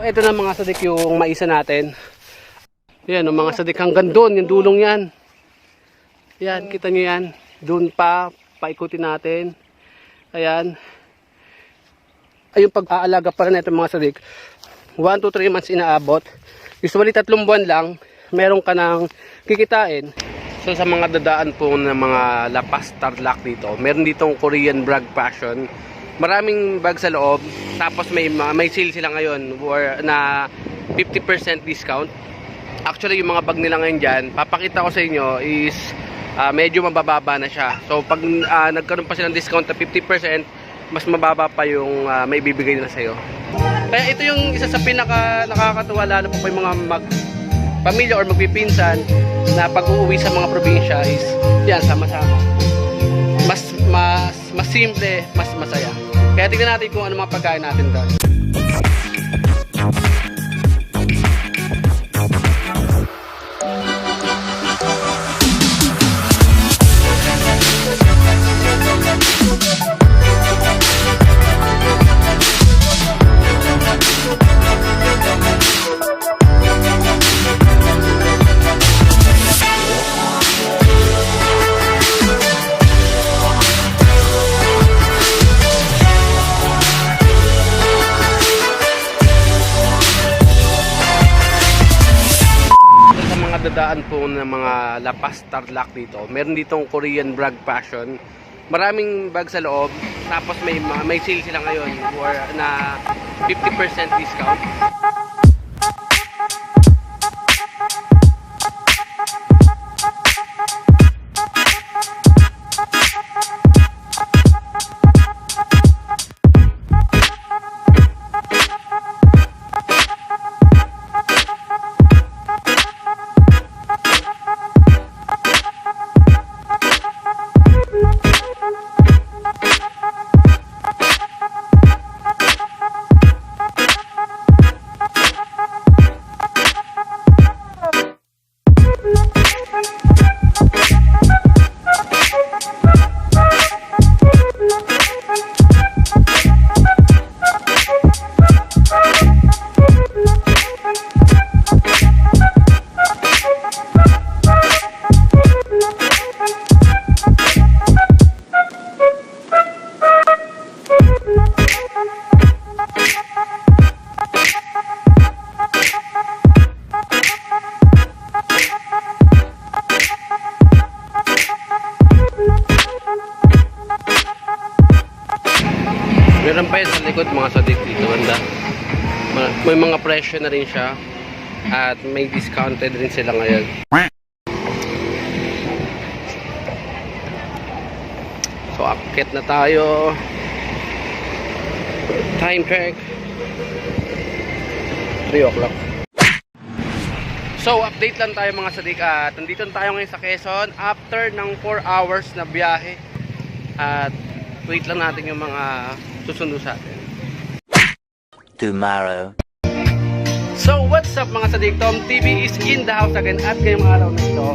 ito na mga sadik yung maisa natin. Yan, yung mga sadik hanggang doon, yung dulong yan. Yan, kita nyo yan. Doon pa, paikutin natin. Ayan. Ay, yung pag-aalaga pa rin ito mga sadik. 1 to 3 months inaabot. Usually tatlong buwan lang, meron ka ng kikitain. So sa mga dadaan po ng mga lapas tarlac dito, meron ditong Korean Brag Passion. Maraming bag sa loob, tapos may may sale sila ngayon or na 50% discount. Actually, yung mga bag nila ngayon dyan, papakita ko sa inyo is ah, medyo mabababa na siya. So pag ah, nagkaroon pa sila ng discount na 50%, mas mababa pa yung ah, may bibigay nila sa'yo. Kaya ito yung isa sa pinaka nakakatuwa lalo pa yung mga mag pamilya or magpipinsan na pag-uuwi sa mga probinsya is yan, sama-sama. Mas, mas, mas simple, mas masaya. Kaya tingnan natin kung ano mga pagkain natin doon. Po ng mga lapas tarlac dito, meron ditong Korean Brag Passion. Maraming bag sa loob, tapos may may sale sila ngayon or na 50% discount. Meron pa sa likod mga sadik dito. Banda. Ma- May mga presyo na rin siya. At may discounted rin sila ngayon. So, akit na tayo. Time check. 3 o'clock. So, update lang tayo mga sadik. At nandito na tayo ngayon sa Quezon after ng 4 hours na biyahe. At wait lang natin yung mga susundo sa atin. tomorrow. So, what's up mga sadik? Tom TV is in the house again at ngayong araw na ito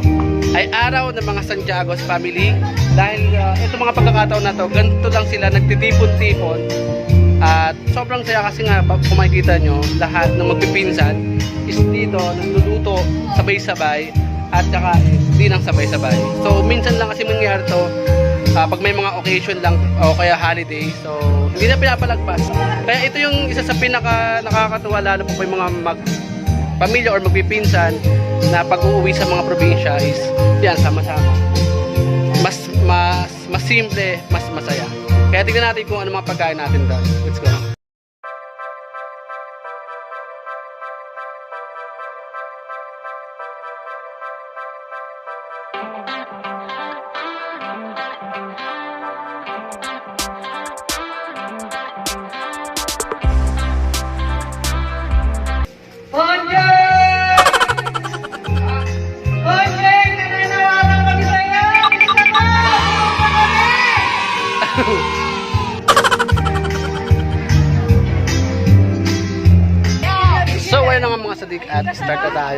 ay araw ng mga Santiago's family dahil uh, ito mga pagkakataon na to, ganito lang sila nagtitipon-tipon at sobrang saya kasi nga kung makikita nyo lahat ng magpipinsan is dito nagluluto sabay-sabay at saka is di nang sabay-sabay so minsan lang kasi mangyayari to ah, pag may mga occasion lang o kaya holiday so hindi na pinapalagpas. Kaya ito yung isa sa pinaka nakakatuwa lalo po yung mga mag pamilya or magpipinsan na pag-uuwi sa mga probinsya is yan sama-sama. Mas mas mas simple mas masaya. Kaya tingnan natin kung ano mga pagkain natin doon. Let's go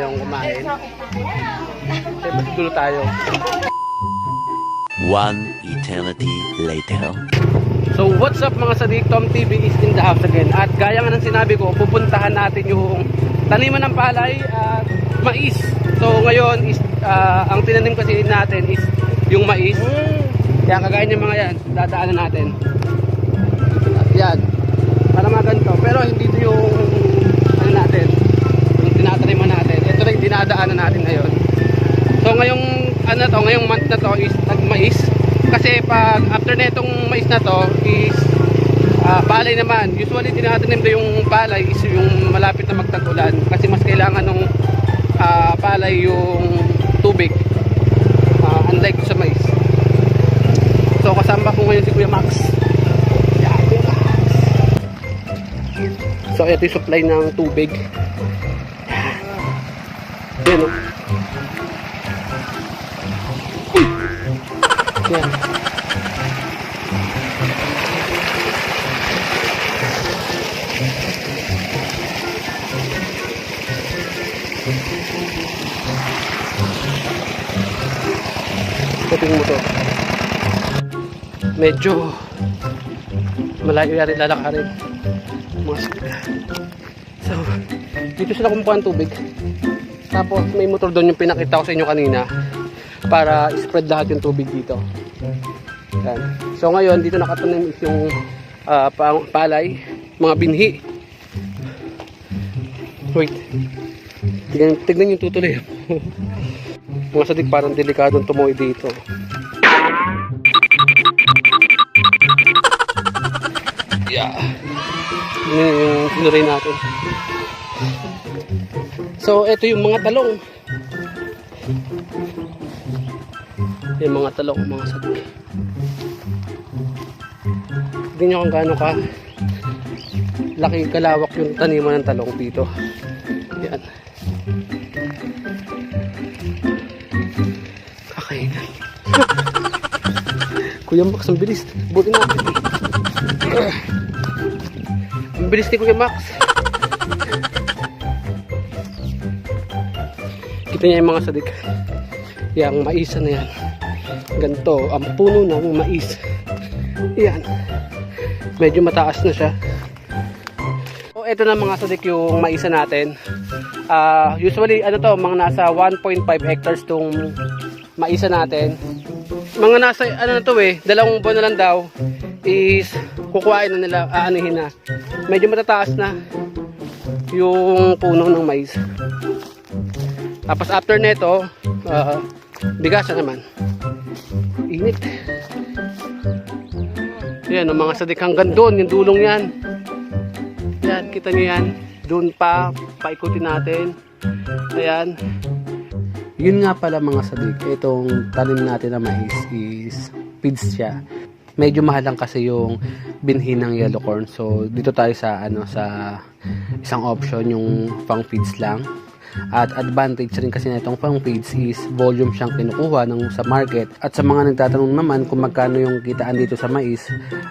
tayong kumain okay, matutulog tayo One eternity later. So what's up mga sadik, Tom TV is in the house again. At gaya nga ng sinabi ko, pupuntahan natin yung taniman ng palay at mais. So ngayon is ah, ang tinanim kasi natin is yung mais. Kaya kagaya ng mga yan, dadaanan natin. Yan. Para mga ganito. Pero hindi ito yung ano natin, yung tinataniman natin. Dinadaanan natin ngayon. So ngayong ano to, ngayong month na to is nagmais. Kasi pag after netong mais na to is ah, palay naman. Usually tinatanim do yung palay is yung malapit na magtag-ulan kasi mas kailangan ng palay yung tubig. Ah, unlike sa mais. So kasama ko ngayon si Kuya Max. So ito yung supply ng tubig. Yan o. Yan. Tingnan mo to. Medyo malayo yari lalakarin. Mga. So, dito sila kumukuha ng tubig. Tapos may motor doon yung pinakita ko sa inyo kanina para spread lahat yung tubig dito. Yan. So ngayon dito nakatanim is yung pa- palay, mga binhi. Wait. Tignan, tignan yung tutuloy. mga sadik parang delikadong tumuwi dito. Yeah. Yun yung tinuray natin. So, ito yung mga talong. Yung mga talong, mga sadik. Tignan nyo kung gaano ka laki kalawak yung taniman ng talong dito. Yan. Kakainin. Kuya Max, ang bilis. Buti natin. Ang bilis ni Kuya Max. Kita niya yung mga sadik. Yang maisa na yan. Ganto, ang puno ng mais. Yan. Medyo mataas na siya. So, ito na mga sadik yung maisa natin. Ah, usually, ano to, mga nasa 1.5 hectares tong maisa natin. Mga nasa, ano na to eh, dalawang buwan na lang daw is kukuhain na nila, aanihin na. Medyo matataas na yung puno ng mais. Tapos after neto, uh, bigasan naman. Init. Yan, ang mga sadik hanggang doon, yung dulong yan. Yan, kita nyo yan. Doon pa, paikutin natin. Ayan. Yun nga pala mga sadik, itong tanim natin na mais is feeds siya. Medyo mahal lang kasi yung binhi ng yellow corn. So dito tayo sa ano sa isang option yung pang feeds lang. At advantage rin kasi na itong feeds is volume siyang kinukuha ng sa market. At sa mga nagtatanong naman kung magkano yung kitaan dito sa mais,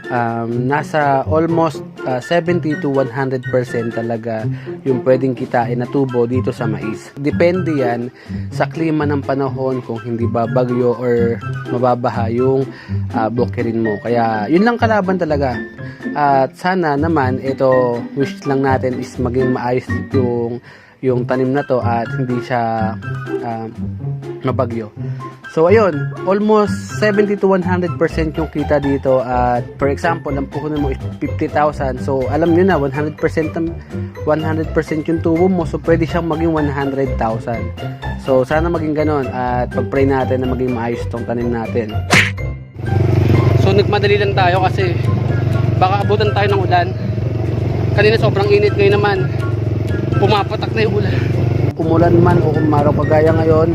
um, nasa almost uh, 70 to 100% talaga yung pwedeng kitain na tubo dito sa mais. Depende yan sa klima ng panahon kung hindi ba bagyo or mababaha yung uh, bukirin mo. Kaya yun lang kalaban talaga. At sana naman ito wish lang natin is maging maayos yung yung tanim na to at hindi siya um, mabagyo. So ayun, almost 70 to 100% yung kita dito at for example, ang puhunan mo is 50,000. So alam niyo na 100% ang- 100% yung tubo mo so pwede siyang maging 100,000. So sana maging ganon at pag-pray natin na maging maayos tong tanim natin. So nagmadali lang tayo kasi baka abutan tayo ng ulan. Kanina sobrang init ngayon naman. Pumapatak na yung ulan. Umulan man o umaraw kagaya ngayon,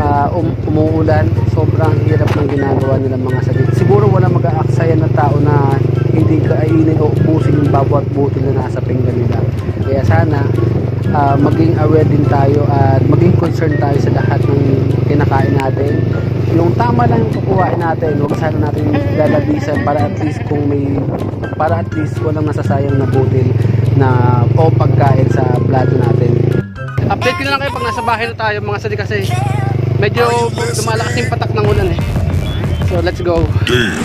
ah, um, umuulan, sobrang hirap ng ginagawa nila mga sagit. Siguro wala mag-aaksaya na tao na hindi kainin o ubusin yung bawat butil na nasa pinggan nila. Kaya sana ah, maging aware din tayo at maging concerned tayo sa lahat ng kinakain natin yung tama lang yung kukuhain natin wag sana natin lalabisan para at least kung may para at least walang nasasayang na butil na o pagkain sa plato natin update ko na lang kayo pag nasa bahay na tayo mga sali kasi medyo lumalakas yung patak ng ulan eh so let's go Damn.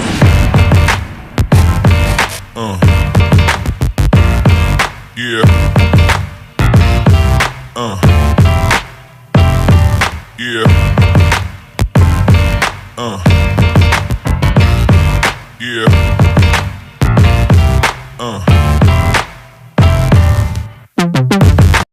Uh. Yeah.